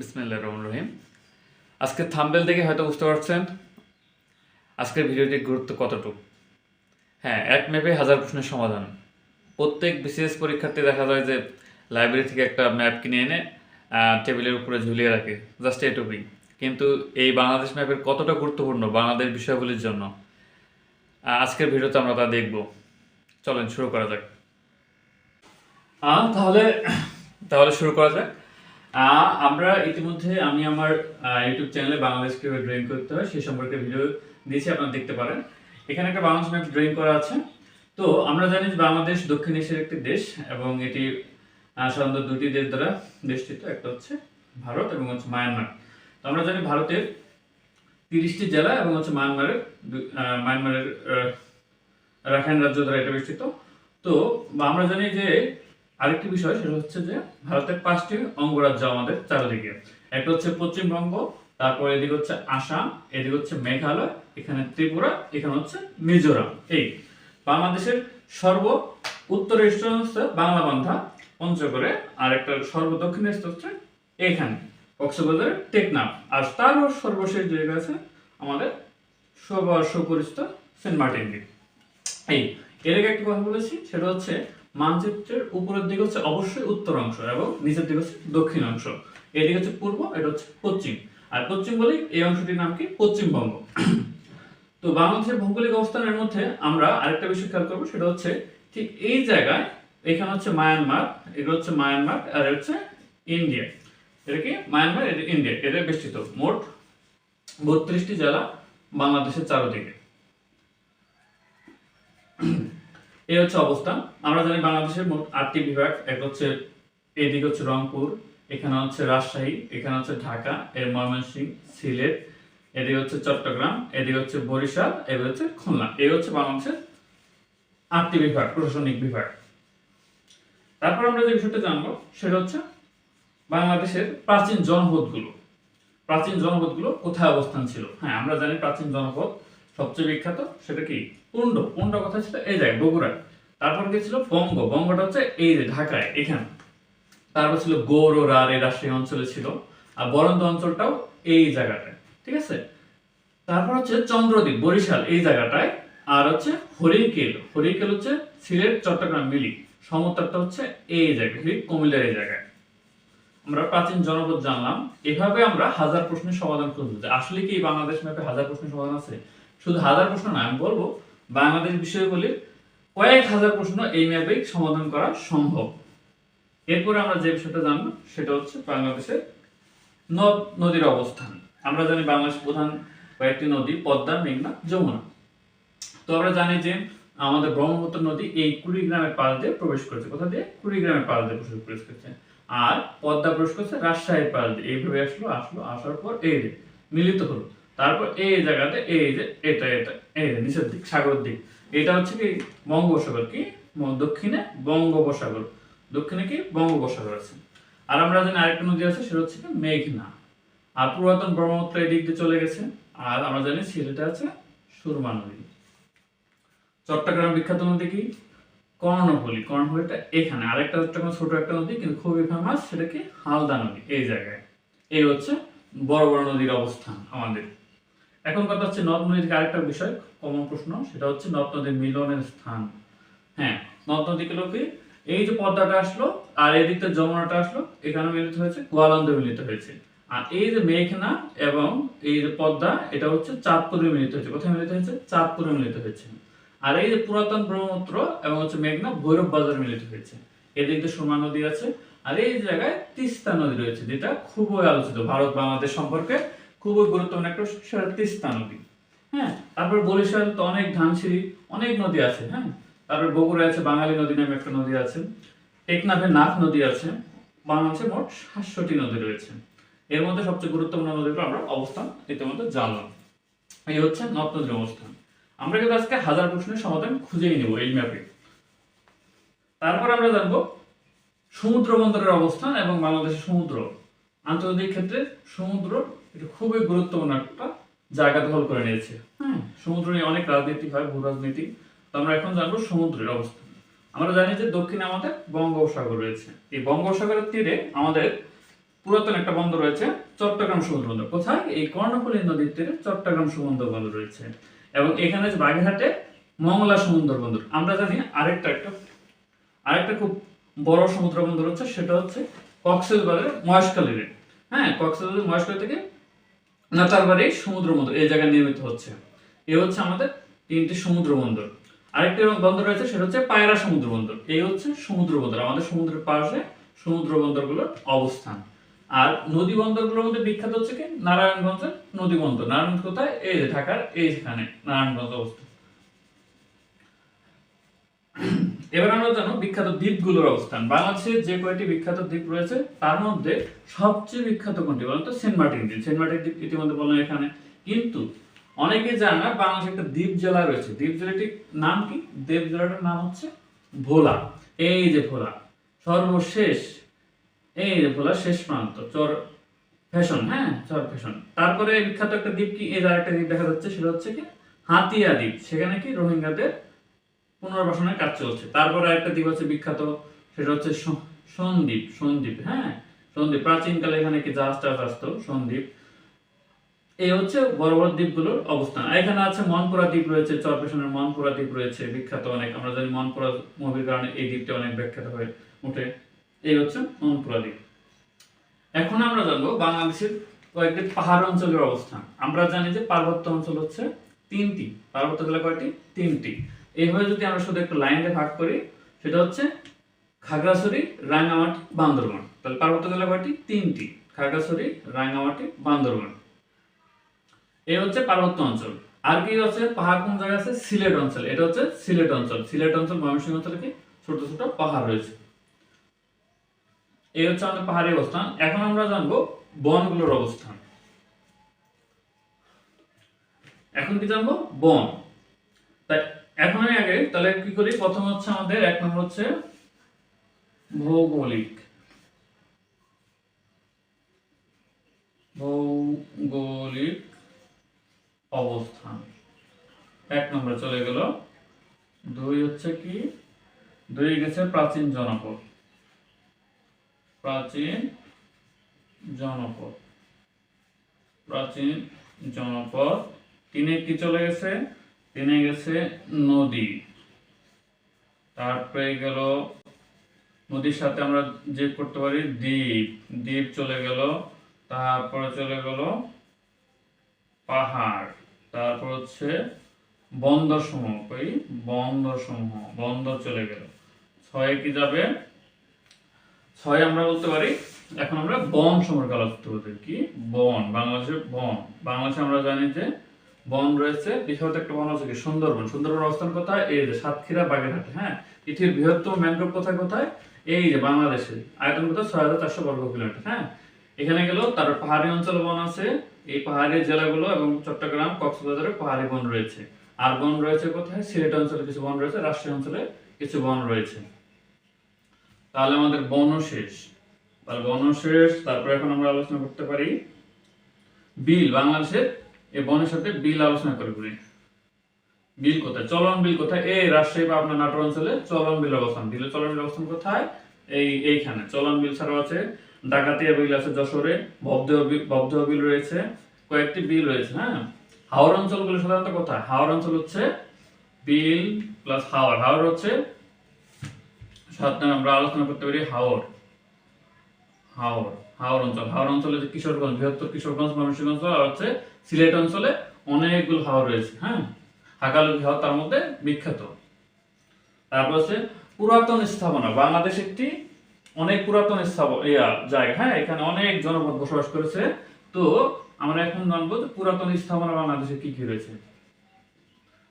বিসমিল্লাহ রহমান রহিম। আজকে থাম্বেল দেখে হয়তো বুঝতে পারছেন আজকের ভিডিওটির গুরুত্ব কতটুকু। হ্যাঁ এক ম্যাপে হাজার প্রশ্নের সমাধান। প্রত্যেক বিসিএস পরীক্ষার্থী দেখা যায় যে লাইব্রেরি থেকে একটা ম্যাপ কিনে এনে টেবিলের উপরে ঝুলিয়ে রাখে, জাস্ট এটুকুই কিন্তু এই বাংলাদেশ ম্যাপের কতটা গুরুত্বপূর্ণ বাংলাদেশ বিষয়গুলির জন্য আজকের ভিডিওতে আমরা তা দেখব। চলেন, শুরু করা যাক। তাহলে তাহলে শুরু করা যাক। আমরা ইতিমধ্যে আমি আমার ইউটিউব চ্যানেলে বাংলাদেশ কীভাবে ড্রয়িং করতে হয় সে সম্পর্কে ভিডিও দিয়েছি আপনারা দেখতে পারেন। এখানে একটা বাংলাদেশ ম্যাপ ড্রয়িং করা আছে। তো আমরা জানি যে বাংলাদেশ দক্ষিণ এশিয়ার একটি দেশ এবং এটি সাধারণত দুটি দেশ দ্বারা বেষ্টিত। একটা হচ্ছে ভারত এবং হচ্ছে মায়ানমার তো আমরা জানি ভারতের তিরিশটি জেলা এবং হচ্ছে মায়ানমারের মায়ানমারের রাখাইন রাজ্য দ্বারা এটা বেষ্টিত। তো আমরা জানি যে আরেকটি বিষয় সেটা হচ্ছে যে ভারতের পাঁচটি অঙ্গরাজ্য আমাদের চারিদিকে। একটা হচ্ছে পশ্চিমবঙ্গ, তারপর এদিকে হচ্ছে আসাম, এদিকে হচ্ছে মেঘালয়, এখানে ত্রিপুরা, এখানে হচ্ছে মিজোরাম। এই বাংলাদেশের সর্ব উত্তরের স্থান হচ্ছে বাংলা বান্ধা পঞ্চগড়ে, আর একটা সর্ব দক্ষিণের স্থান হচ্ছে এখানে, কক্সবাজারের টেকনাফ। আর তারও সর্বশেষ জায়গা আছে আমাদের সবার সুপরিচিত সেন্ট মার্টিন এই, এর আগে একটা কথা বলেছি, সেটা হচ্ছে মানচিত্রের উপরের দিকে হচ্ছে অবশ্যই উত্তর অংশ এবং নিচের দিকে হচ্ছে দক্ষিণ অংশ এদিকে হচ্ছে পূর্ব, এটা হচ্ছে পশ্চিম। আর পশ্চিম বলেই এই অংশটির নাম কি? পশ্চিমবঙ্গ। তো বাংলাদেশের ভৌগোলিক অবস্থানের মধ্যে আমরা আরেকটা বিষয় খেয়াল করব, সেটা হচ্ছে ঠিক এই জায়গায়, এখানে হচ্ছে মায়ানমার এটা হচ্ছে মায়ানমার, আর হচ্ছে ইন্ডিয়া। এটা কি? মায়ানমার, এটা ইন্ডিয়া। এটা বেষ্টিত। মোট বত্রিশটি জেলা বাংলাদেশের চারদিকে। এই হচ্ছে অবস্থান আমরা জানি বাংলাদেশের মোট আটটি বিভাগ, এক হচ্ছে এদিকে হচ্ছে রংপুর, এখানে হচ্ছে রাজশাহী, এখানে হচ্ছে ঢাকা, এর ময়মনসিংহ, সিলেট, এদিকে হচ্ছে চট্টগ্রাম, এদিকে হচ্ছে বরিশাল, এদিকে হচ্ছে খুলনা। এই হচ্ছে বাংলাদেশের আটটি বিভাগ, প্রশাসনিক বিভাগ। তারপর আমরা যে বিষয়টা জানব, সেটা হচ্ছে বাংলাদেশের প্রাচীন জনপদগুলো। প্রাচীন জনপদগুলো কোথায় অবস্থান ছিল? হ্যাঁ আমরা জানি প্রাচীন জনপদ সবচেয়ে বিখ্যাত সেটা কি? পুণ্ড পুণ্ড কথা ছিল এই জায়গায় বগুড়ায় তারপর কি ছিল? বঙ্গ। বঙ্গটা হচ্ছে এই যে ঢাকায়, এখানে। তারপর ছিল গৌড় ও রার রাজশাহী অঞ্চলে ছিল। আর বরন্ত অঞ্চলটাও এই জায়গাটায়, ঠিক আছে? তারপর হচ্ছে চন্দ্রদ্বীপ, বরিশাল, এই জায়গাটায়। আর হচ্ছে হরিকেল। হরিকেল হচ্ছে সিলেট, চট্টগ্রাম, মিলি। সমতলটা হচ্ছে এই জায়গায় কুমিল্লার এই জায়গায়। আমরা প্রাচীন জনপদ জানলাম। এভাবে আমরা হাজার প্রশ্নের সমাধান যে আসলে কি বাংলাদেশ ম্যাপে হাজার প্রশ্নের সমাধান আছে? শুধু হাজার প্রশ্ন না, আমি বলব বাংলাদেশ বিষয়গুলি কয়েক হাজার প্রশ্ন এই ম্যাপেই সমাধান করা সম্ভব। এরপরে আমরা যে বিষয়টা জানব, সেটা হচ্ছে বাংলাদেশের নদ, নদীর অবস্থান। আমরা জানি বাংলাদেশ প্রধান কয়েকটি নদী, পদ্মা, মেঘনা, যমুনা। তো আমরা জানি যে আমাদের ব্রহ্মপুত্র নদী এই কুড়িগ্রামের পাশ দিয়ে প্রবেশ করেছে। কোথা দিয়ে? কুড়িগ্রামের পাশ দিয়ে প্রবেশ প্রবেশ করেছে। আর পদ্মা প্রবেশ করছে রাজশাহীর পাশ দিয়ে। এইভাবে আসলো আসলো, আসার পর এই মিলিত হলো। তারপর এই জায়গাতে এই যে এটা এটা এই যে নিচের দিক সাগর দিক। এটা হচ্ছে কি বঙ্গোপসাগর কি? দক্ষিণে বঙ্গোপসাগর। দক্ষিণে কি? বঙ্গোপসাগর আছে। আর আমরা জানি আরেকটা নদী আছে, সেটা হচ্ছে মেঘনা। আর পুরাতন ব্রহ্মপুত্র এই দিক দিয়ে চলে গেছে। আর আমরা জানি সিলেটে আছে সুরমা নদী। চট্টগ্রাম বিখ্যাত নদী কি? কর্ণফুলী। কর্ণফুলীটা এখানে। আরেকটা চট্টগ্রাম ছোট একটা নদী, কিন্তু খুবই ফেমাস সেটা কি? হালদা নদী, এই জায়গায়। এই হচ্ছে বড় বড় নদীর অবস্থান আমাদের। এখন কথা হচ্ছে নদ নদীর আরেকটা বিষয়, কমন প্রশ্ন, সেটা হচ্ছে নদ নদীর মিলনের স্থান। হ্যাঁ নদ নদীগুলো কি? এই যে পদ্মাটা আসলো, আর এদিকটা যমুনাটা আসলো এখানে মিলিত হয়েছে, গোয়ালন্দে মিলিত হয়েছে। আর এই যে মেঘনা এবং এই যে পদ্মা এটা হচ্ছে চাঁদপুরে মিলিত হয়েছে। কোথায় মিলিত হয়েছে? চাঁদপুরে মিলিত হয়েছে। আর এই যে পুরাতন ব্রহ্মপুত্র এবং হচ্ছে মেঘনা, ভৈরব বাজার মিলিত হয়েছে। এদিক সুরমা নদী আছে, আর এই জায়গায় তিস্তা নদী রয়েছে, যেটা খুবই আলোচিত ভারত বাংলাদেশ সম্পর্কে। খুবই গুরুত্বপূর্ণ। একটা সেটা তিস্তা নদী। হ্যাঁ তারপর বরিশাল তো অনেক ধানসিঁড়ি, অনেক নদী আছে হ্যাঁ? তারপর বগুড়ায় আছে বাঙালি নদী নামে একটা নদী আছে। টেকনাফে নাফ নদী আছে। বাংলাদেশে মোট সাতশোটি নদী রয়েছে। এর মধ্যে সবচেয়ে গুরুত্বপূর্ণ নদীগুলো আমরা অবস্থান ইতিমধ্যে জানলাম। এই হচ্ছে নদ নদীর অবস্থান আমরা কিন্তু আজকে হাজার প্রশ্নের সমাধান খুঁজেই নেব এই ম্যাপে। তারপর আমরা জানব সমুদ্র বন্দরের অবস্থান এবং বাংলাদেশের সমুদ্র। আন্তর্জাতিক ক্ষেত্রে সমুদ্র এটা খুবই গুরুত্বপূর্ণ একটা জায়গা দখল করে নিয়েছে। হ্যাঁ সমুদ্র নিয়ে অনেক রাজনীতি হয়, ভূ রাজনীতি। তো আমরা এখন জানব সমুদ্রের অবস্থান আমরা জানি যে দক্ষিণে আমাদের বঙ্গোপসাগর রয়েছে। এই বঙ্গোপসাগরের তীরে আমাদের পুরাতন একটা বন্দর রয়েছে, চট্টগ্রাম সমুদ্র বন্দর। কোথায়? এই কর্ণফুলী নদীর তীরে চট্টগ্রাম সমুদ্র বন্দর রয়েছে। এবং এখানে যে বাগেরহাটে মংলা সমুদ্র বন্দর। আমরা জানি আরেকটা একটা, আরেকটা খুব বড় সমুদ্র বন্দর হচ্ছে, সেটা হচ্ছে কক্সবাজারের মহেশখালীর হ্যাঁ কক্সবাজারের মহেশখালী থেকে নাতারবাড়ি সমুদ্র বন্দর এই জায়গায় নির্মিত হচ্ছে। এ হচ্ছে আমাদের তিনটি সমুদ্র বন্দর আরেকটি বন্দর রয়েছে, সেটা হচ্ছে পায়রা সমুদ্র বন্দর এই হচ্ছে সমুদ্র বন্দর আমাদের সমুদ্রের পাশে সমুদ্র বন্দরগুলোর অবস্থান। আর নদী বন্দরগুলোর মধ্যে বিখ্যাত হচ্ছে কি? নারায়ণগঞ্জের নদী বন্দর। নারায়ণগঞ্জ কোথায়? এই যে ঢাকার এইখানে নারায়ণগঞ্জ অবস্থান এবার আমরা জানো বিখ্যাত দ্বীপগুলোর অবস্থান। বাংলাদেশের যে কয়টি বিখ্যাত দ্বীপ রয়েছে, তার মধ্যে সবচেয়ে বিখ্যাত কোনটি বলতো? সেন্ট মার্টিন দ্বীপ। সেন্ট মার্টিন দ্বীপ ইতিমধ্যে বললাম এখানে। কিন্তু অনেকে জানে না, বাংলাদেশে একটা দ্বীপ জেলা রয়েছে। দ্বীপ জেলাটির নাম কি? দ্বীপ জেলাটার নাম হচ্ছে ভোলা। এই যে ভোলা, সর্বশেষ, এই যে ভোলা শেষ প্রান্ত, চর ফ্যাশন হ্যাঁ চর ফ্যাশন। তারপরে বিখ্যাত একটা দ্বীপ কি? এই আর একটা দ্বীপ দেখা যাচ্ছে, সেটা হচ্ছে কি? হাতিয়া দ্বীপ। সেখানে কি? রোহিঙ্গাদের পুনর্বাসনের কাজ চলছে। তারপরে একটা দ্বীপ আছে বিখ্যাত, সেটা হচ্ছে সন্দ্বীপ সন্দ্বীপ হ্যাঁ? সন্দ্বীপ প্রাচীনকালে এখানে কি জাহাজ টাহাজ আসতো? সন্দ্বীপ এই হচ্ছে বড় বড় দ্বীপগুলোর অবস্থান। এখানে আছে মনপুরা দ্বীপ রয়েছে চরপেশনের মনপুরা দ্বীপ রয়েছে, বিখ্যাত অনেক। আমরা জানি মনপুরা মুভির কারণে এই দ্বীপটা অনেক বিখ্যাত হয়ে এই হচ্ছে মনপুরা দ্বীপ। এখন আমরা জানব বাংলাদেশের কয়েকটি পাহাড় অঞ্চলের অবস্থান। আমরা জানি যে পার্বত্য অঞ্চল হচ্ছে তিনটি। পার্বত্য জেলা কয়টি? তিনটি। এইভাবে যদি আমরা শুধু একটু লাইনে ভাগ করি, সেটা হচ্ছে খাগড়াছড়ি, রাঙ্গামাটি, বান্দরবান। তাহলে পার্বত্য জেলা কয়টি তিনটি, খাগড়াছড়ি, রাঙ্গামাটি, বান্দরবান। এই হচ্ছে পার্বত্য অঞ্চল। আর কি আছে? পাহাড় কোন জায়গা আছে? সিলেট অঞ্চল। এটা হচ্ছে সিলেট অঞ্চল। সিলেট অঞ্চল ময়মনসিংহ অঞ্চলে কি? ছোট ছোট পাহাড় রয়েছে। এই হচ্ছে আমাদের পাহাড়ি অবস্থান। এখন আমরা জানব বনগুলোর অবস্থান। এখন কি জানব? বন। এখন আমি আগে, তাহলে কি করি? প্রথম হচ্ছে আমাদের, এক নম্বর হচ্ছে ভৌগোলিক। ভৌগোলিক অবস্থান। এক নম্বরে চলে গেল। দুই হচ্ছে কি? দুই গেছে প্রাচীন জনপদ। প্রাচীন জনপদ। প্রাচীন জনপদ। তিনে কি চলে গেছে? তিনে গেছে নদী। তারপরে গেল নদীর সাথে আমরা যে করতে পারি দ্বীপ। দ্বীপ চলে গেল, তারপরে চলে গেল পাহাড়। তারপর হচ্ছে বন্দর সমূহ কই? বন্দর সমূহ বন্দর চলে গেল। ছয়ে কি যাবে? ছয় আমরা বলতে পারি, এখন আমরা বন সম্পর্কে আলোচনা করতে কি? বন বাংলাদেশের বন। বাংলাদেশে আমরা জানি যে বন রয়েছে। বিখ্যাত একটা বন আছে কি? সুন্দরবন। সুন্দরবন অবস্থান কোথায়? এই যে সাতক্ষীরা, বাগেরহাটে হ্যাঁ? পৃথিবীর বৃহত্তম ম্যানগ্রোভ কোথায় কোথায়? এই যে বাংলাদেশে। আয়তন কোথায় ছয় হাজার চারশো বর্গ কিলোমিটার হ্যাঁ? এখানে গেল তারপর পাহাড়ি অঞ্চল বন আছে। এই পাহাড়ি জেলাগুলো এবং চট্টগ্রাম, কক্সবাজারে পাহাড়ি বন রয়েছে। আর বন রয়েছে কোথায়? সিলেট অঞ্চলে কিছু বন রয়েছে, রাজশাহী অঞ্চলে কিছু বন রয়েছে। তাহলে আমাদের বন শেষ তাহলে বন শেষ তারপর এখন আমরা আলোচনা করতে পারি। বিল, বাংলাদেশের এই বনের সাথে বিল আলোচনা করে করি বিল কোথায়? চলন বিল কোথায়? এই রাজশাহী বা আপনার নাটোর অঞ্চলে চলন বিল অবস্থান। বিলের চলন বিল অবস্থান কোথায়? এই এইখানে। চলন বিল ছাড়াও আছে ডাকাতিয়া বিল আছে যশোরে ভবদেহ বিল রয়েছে, কয়েকটি বিল রয়েছে হ্যাঁ? হাওড় অঞ্চলগুলো সাধারণত কোথায়? হাওড় অঞ্চল হচ্ছে বিল প্লাস হাওড় হাওড় হচ্ছে সাত আমরা আলোচনা করতে পারি হাওড় হাওড় হাওড় অঞ্চল। হাওড় অঞ্চলে কিশোরগঞ্জ, বৃহত্তর কিশোরগঞ্জ, ময়মনসিংহ অঞ্চল, আর হচ্ছে সিলেট অঞ্চলে অনেকগুলো হাওড় রয়েছে হ্যাঁ? হাকালুকি হাওড় তার মধ্যে বিখ্যাত। তারপর হচ্ছে পুরাতন স্থাপনা, বাংলাদেশ একটি অনেক পুরাতন ইয়া, জায়গা হ্যাঁ? এখানে অনেক জনপদ বসবাস করেছে। তো আমরা এখন জানব যে পুরাতন স্থাপনা বাংলাদেশে কি কি রয়েছে।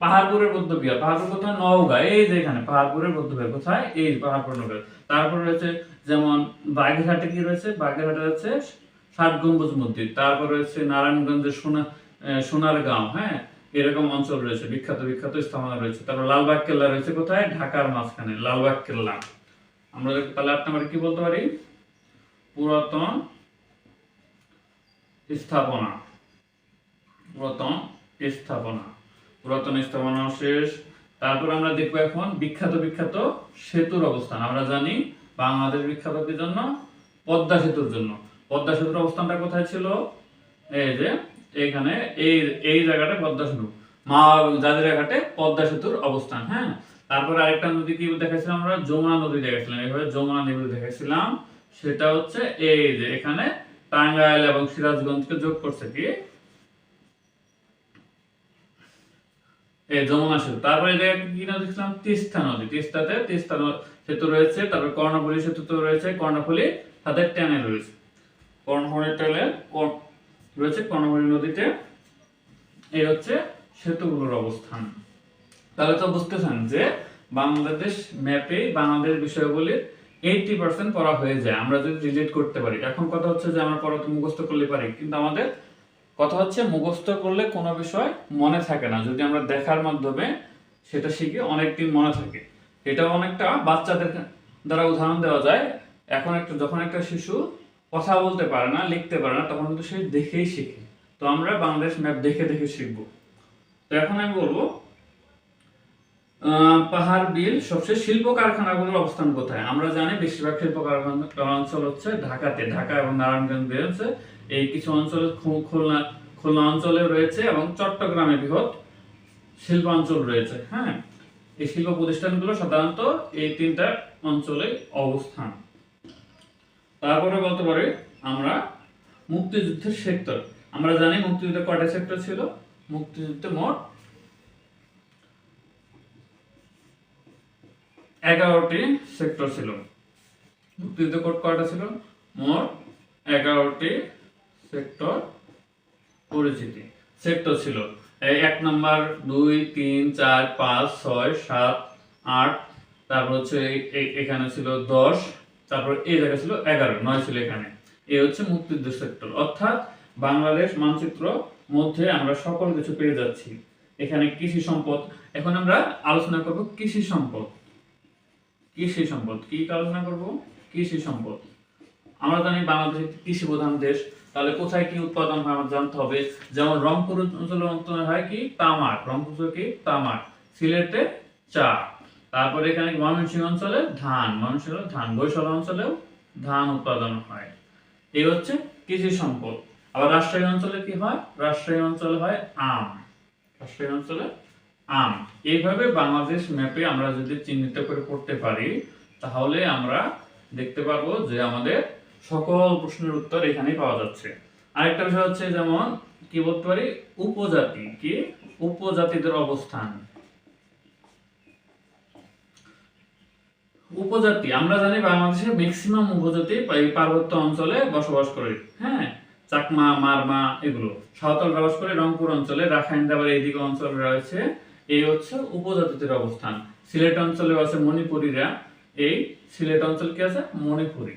পাহাড়পুরের বৌদ্ধ বিহার পাহাড়পুর কোথায়? নওগাঁ। এই যে এখানে, পাহাড়পুরের বৌদ্ধ বিহার কোথায়? এই পাহাড়পুর নওগাঁ তারপর রয়েছে যেমন বাগেরহাটে কি রয়েছে? বাগেরহাটে রয়েছে ষাট গম্বুজ মন্দির। তারপর রয়েছে নারায়ণগঞ্জের সোনা আহ, সোনারগাঁও হ্যাঁ? এরকম অঞ্চল রয়েছে বিখ্যাত বিখ্যাত স্থাপনা রয়েছে। তারপর লালবাগ কেল্লা রয়েছে কোথায়? ঢাকার মাঝখানে লালবাগ কেল্লা। আমরা তাহলে আট নম্বরে কি বলতে পারি? পুরাতন স্থাপনা। পুরাতন স্থাপনা। পুরাতন স্থাপনা শেষ। তারপর আমরা দেখব এখন বিখ্যাত বিখ্যাত সেতুর অবস্থান। আমরা জানি বাংলাদেশ বিখ্যাত কি জন্য? পদ্মা সেতুর জন্য। পদ্মা সেতুর অবস্থানটা কোথায় ছিল? এই যে, এখানে, এই এই জায়গাটা পদ্মা সেতু। মা জাজিরা ঘাটে পদ্মা সেতুর অবস্থান হ্যাঁ? তারপর আরেকটা নদী কি দেখাইছিলাম আমরা? যমুনা নদী দেখাইছিলাম। এইভাবে যমুনা নদী দেখাইছিলাম। সেটা হচ্ছে এই যে, এখানে টাঙ্গাইল এবং সিরাজগঞ্জকে যোগ করছে কি? যমুনা সেতু তারপরে কি নদী দেখছিলাম তিস্তা নদী তিস্তাতে তিস্তা সেতু রয়েছে, তারপর কর্ণফুলী সেতু তো রয়েছে, কর্ণফুলী তাদের টেনে রয়েছে। কর্ণফুলী কর- রয়েছে কর্ণফুলী নদীতে। এই হচ্ছে সেতুগুলোর অবস্থান। তাহলে তো বুঝতেছেন যে বাংলাদেশ ম্যাপে বাংলাদেশ বিষয়গুলির এইটি পার্সেন্ট পড়া হয়ে যায়। আমরা যদি রিলেট করতে পারি, এখন কথা হচ্ছে যে আমরা পড়া তো মুখস্থ করলে পারি, কিন্তু আমাদের কথা হচ্ছে মুখস্থ করলে কোনো বিষয় মনে থাকে না। যদি আমরা দেখার মাধ্যমে সেটা শিখে, অনেকদিন মনে থাকে। এটা অনেকটা বাচ্চাদের দ্বারা উদাহরণ দেওয়া যায়। এখন একটা, যখন একটা শিশু কথা বলতে পারে না, লিখতে পারে না, তখন কিন্তু সে দেখেই শিখে। তো আমরা বাংলাদেশ ম্যাপ দেখে দেখে শিখব। তো এখন আমি বলব পাহাড়, বিল সবচেয়ে শিল্প কারখানাগুলোর অবস্থান কোথায়? আমরা জানি বেশিরভাগ শিল্প কারখানা অঞ্চল হচ্ছে ঢাকাতে। ঢাকা এবং নারায়ণগঞ্জ রয়েছে এই কিছু অঞ্চল খুলনা খুলনা অঞ্চলে রয়েছে এবং চট্টগ্রামে বৃহৎ শিল্প অঞ্চল রয়েছে হ্যাঁ? এই শিল্প প্রতিষ্ঠানগুলো সাধারণত এই তিনটা অঞ্চলে অবস্থান। তারপরে বলতে পারি আমরা মুক্তিযুদ্ধের সেক্টর। আমরা জানি মুক্তিযুদ্ধে কয়টা সেক্টর ছিল? মুক্তিযুদ্ধে মোট এগারোটি সেক্টর ছিল। মুক্তিযুদ্ধ কোড কয়টা ছিল? মোট এগারোটি সেক্টর পরিচিতি। সেক্টর ছিল। এক নাম্বার, দুই, তিন, চার, পাঁচ, ছয়, সাত, আট, তারপর হচ্ছে এখানে ছিল দশ, তারপর এই জায়গা ছিল এগারো, নয় ছিল এখানে। এই হচ্ছে মুক্তিযুদ্ধ সেক্টর। অর্থাৎ বাংলাদেশ মানচিত্র মধ্যে আমরা সকল কিছু পেয়ে যাচ্ছি। এখানে কৃষি সম্পদ। এখন আমরা আলোচনা করব কৃষি সম্পদ। কৃষি সম্পদ। কি আলোচনা করব? কৃষি সম্পদ। আমরা জানি বাংলাদেশ কৃষি প্রধান দেশ। তাহলে কোথায় কি উৎপাদন হয় আমাদের জানতে হবে। যেমন রংপুর অঞ্চলে উৎপাদন হয় কি? তামাক। রংপুর কি? তামাক। সিলেটে চা তারপরে এখানে ময়মনসিংহ অঞ্চলে ধান। ময়মনসিংহ ধান। বৈশাল অঞ্চলেও ধান উৎপাদন হয়। এই হচ্ছে কৃষি সম্পদ। আবার রাজশাহী অঞ্চলে কি হয়? রাজশাহী অঞ্চলে হয় আম। রাজশাহী অঞ্চলে আম। এইভাবে বাংলাদেশ ম্যাপে আমরা যদি চিহ্নিত করে পড়তে পারি, তাহলে আমরা দেখতে পারব যে আমাদের সকল প্রশ্নের উত্তর এখানেই পাওয়া যাচ্ছে। আরেকটা বিষয় হচ্ছে যেমন, কি বলতে পারি? উপজাতি, কি? উপজাতিদের অবস্থান। উপজাতি, আমরা জানি বাংলাদেশে ম্যাক্সিমাম উপজাতি পার্বত্য অঞ্চলে বসবাস করে। হ্যাঁ? চাকমা, মারমা, এগুলো। সাঁওতাল বসবাস করে রংপুর অঞ্চলে, রাখাইন দাবার এইদিকে অঞ্চল রয়েছে। এই হচ্ছে উপজাতিদের অবস্থান। সিলেট অঞ্চলে আছে মণিপুরীরা। এই সিলেট অঞ্চল কি আছে? মণিপুরী।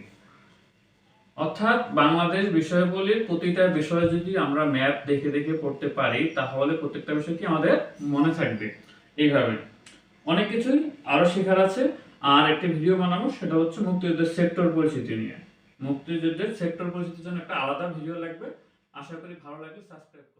অর্থাৎ বাংলাদেশ বিষয়গুলির প্রতিটা বিষয় যদি আমরা ম্যাপ দেখে দেখে পড়তে পারি, তাহলে প্রত্যেকটা বিষয় কি আমাদের মনে থাকবে। এইভাবে। অনেক কিছুই আরও শেখার আছে। আর একটি ভিডিও বানাবো, সেটা হচ্ছে মুক্তিযুদ্ধের সেক্টর পরিচিতি নিয়ে। মুক্তিযুদ্ধের সেক্টর পরিচিতির জন্য একটা আলাদা ভিডিও লাগবে। আশা করি ভালো লাগবে সাবস্ক্রাইব